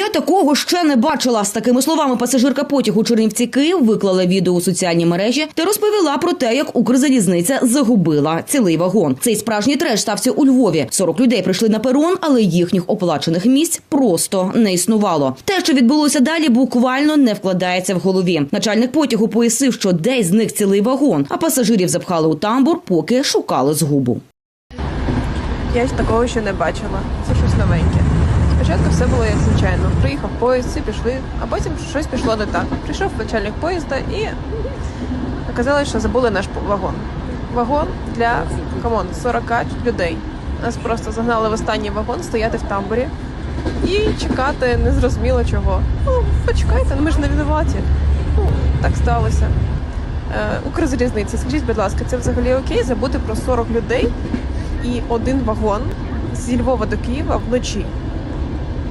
Я такого ще не бачила. З такими словами пасажирка потягу Чернівці Київ виклала відео у соціальні мережі та розповіла про те, як Укрзалізниця загубила цілий вагон. Цей справжній треш стався у Львові. 40 людей прийшли на перон, але їхніх оплачених місць просто не існувало. Те, що відбулося далі, буквально не вкладається в голові. Начальник потягу пояснив, що десь зник цілий вагон, а пасажирів запхали у тамбур, поки шукали згубу. Я такого ще не бачила. Це щось новеньке. Спочатку все було як звичайно. Приїхав поїзд, всі пішли, а потім щось пішло не так. Прийшов начальник поїзда і оказалось, що забули наш вагон. Вагон для камон 40 людей. Нас просто загнали в останній вагон стояти в тамбурі і чекати незрозуміло чого. Ну, почекайте, ну ми ж не винуваті. Ну, так сталося. Е, Укрзалізниця, скажіть, будь ласка, це взагалі окей забути про 40 людей і один вагон зі Львова до Києва вночі.